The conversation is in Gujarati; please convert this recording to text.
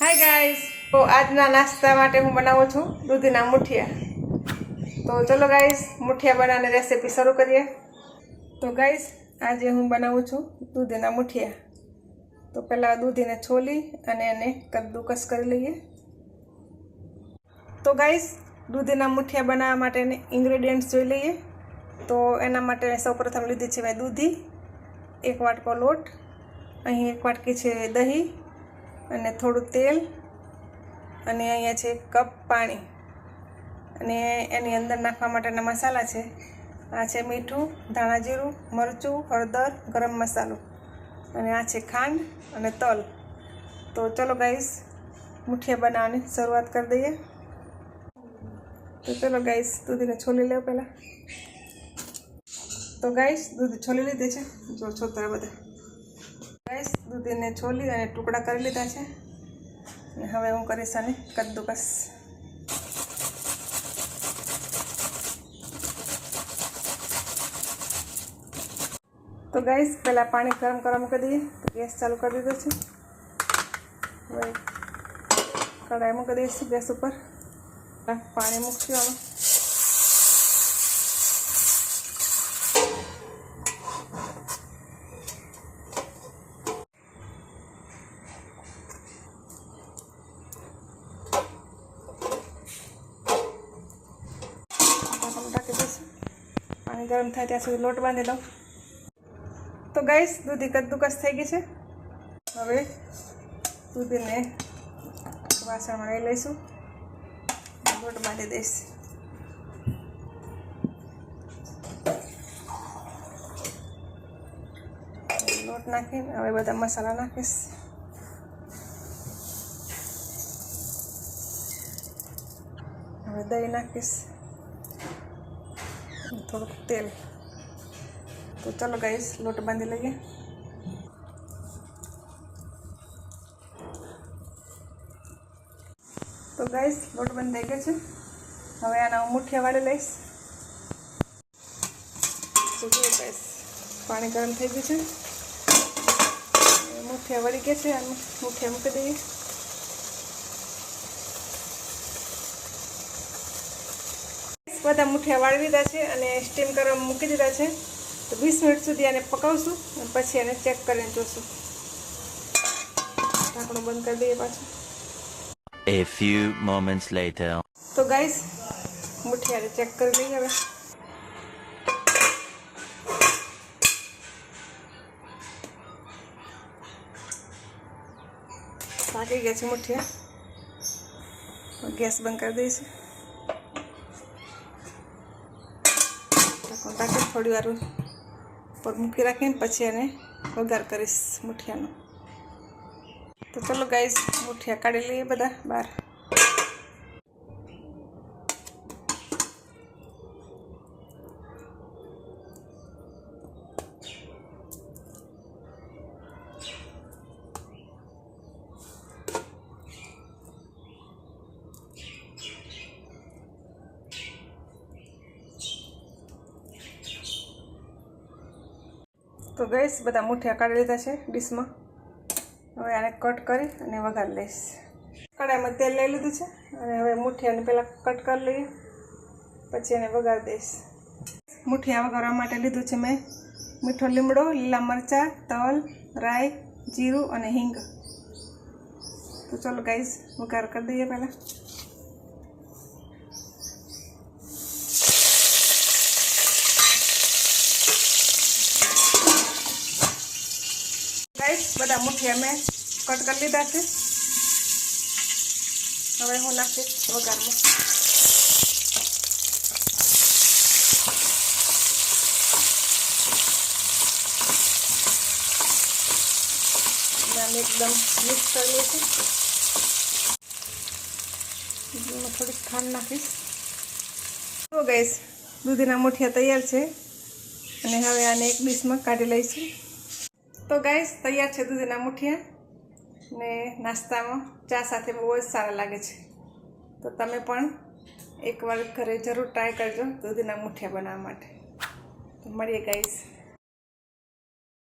હાય ગાઈસ તો આજના નાસ્તા માટે હું બનાવું છું દૂધીના મુઠિયા. તો ચલો ગાઈસ મુઠિયા બનાવવાની રેસીપી શરૂ કરીએ. તો ગાઈસ આજે હું બનાવું છું દૂધીના મુઠિયા. તો પહેલાં દૂધીને છોલી અને એને કદ્દુકસ કરી લઈએ. તો ગાઈસ દૂધીના મુઠિયા બનાવવા માટેની ઇન્ગ્રેડિયન્ટ્સ જોઈ લઈએ. તો એના માટે સૌપ્રથમ લીધી છે મેં દૂધી, એક વાટકો લોટ, અહીં એક વાટકી છે દહીં અને થોડું તેલ અને અહીંયા છે કપ પાણી. અને એની અંદર નાખવા માટેના મસાલા છે. આ છે મીઠું, ધાણા જીરું, મરચું, હળદર, ગરમ મસાલો. અને આ છે ખાંડ અને તલ. તો ચલો ગાઈસ, મુઠિયા બનાવવાની શરૂઆત કરી દઈએ. તો ચલો ગાઈસ, દૂધીને છોલી લેવો પહેલાં. તો ગાઈસ, દૂધ છોલી લીધી છે. જો, છોતરા બધા. ગાઈસ, દૂધીને છોલી અને ટુકડા કરી લીધા છે. હવે હું કરીશ આને કદ્દુકસ તો ગાઈસ, પહેલાં પાણી ગરમ કરવા મૂકી દઈએ. ગેસ ચાલુ કરી દીધો છે. હવે કઢાઈ મૂકી દઈશું ગેસ ઉપર. પાણી મૂકશું આમાં. પાણી ગરમ થાય ત્યાં સુધી લોટ બાંધી દઉં તો ગાઈશ દૂધી કદ્દુકસ થઈ ગઈ છે. હવે દૂધીને વાસણમાં લઈ લઈશું. લોટ બાંધી દઈશ. લોટ નાખીને હવે બધા મસાલા નાખીશ. હવે દહીં નાખીશ. થોડુંક તેલ. તો ચાલો ગાઈસ લોટ બાંધી લઈએ. તો ગાઈસ લોટ બંધ થઈ ગયો છે. હવે આના હું મુઠિયા વાળી લઈશ. તો જુઓ પાણી ગરમ થઈ ગયું છે. મુઠિયા વળી ગયા છે, અને મુઠિયા મૂકી દઈએ. બધા મુઠિયા વાળી દીધા છે અને સ્ટીમ કરવા મૂકી દીધા છે. તો વીસ મિનિટ સુધી આને પકાવશું અને પછી એને ચેક કરીને જોશું. ઢાંકણું બંધ કરી દઈએ પાછું. A few moments later. તો ગાઈસ મુઠિયાને ચેક કરી લઈએ હવે. પાકી ગયા છે મુઠિયા. ગેસ બંધ કરી દઈશું. ઢાંકણ ઢાંકી થોડી વાર પર મૂકી રાખીને પછી એને વઘાર કરીશ મુઠિયાનો. તો ચલો ગાઈસ મુઠિયા કાઢી લઈએ બધા બહાર. તો ગઈશ, બધા મુઠિયા કાઢી લીધા છે ડીશમાં. હવે આને કટ કરી અને વઘારી લઈશ. કડાઈમાં તેલ લઈ લીધું છે અને હવે મુઠિયાને પહેલાં કટ કરી લઈએ, પછી એને વઘારી દઈશ. મુઠિયા વઘારવા માટે લીધું છે મેં મીઠો લીમડો, લીલા મરચાં, તલ, રાઈ, જીરું અને હિંગ. તો ચલો ગાઈઝ વઘાર કરી દઈએ પહેલાં. ગાઈસ બધા મુઠિયા મેં કટ કરી લીધા છે. હવે હું નાખીશ વઘારમાં. એકદમ મિક્સ કરી લઈશું. થોડીક ખાંડ નાખીશ. તો ગઈશ દૂધીના મુઠિયા તૈયાર છે. અને હવે આને એક ડીશમાં કાઢી લઈશું. તો ગાઈસ તૈયાર છે દૂધીના મુઠિયા ને નાસ્તામાં. ચા સાથે બહુ જ સારા લાગે છે. તો તમે પણ એકવાર ઘરે જરૂર ટ્રાય કરજો દૂધીના મુઠિયા બનાવવા માટે. તો મળીએ ગાઈસ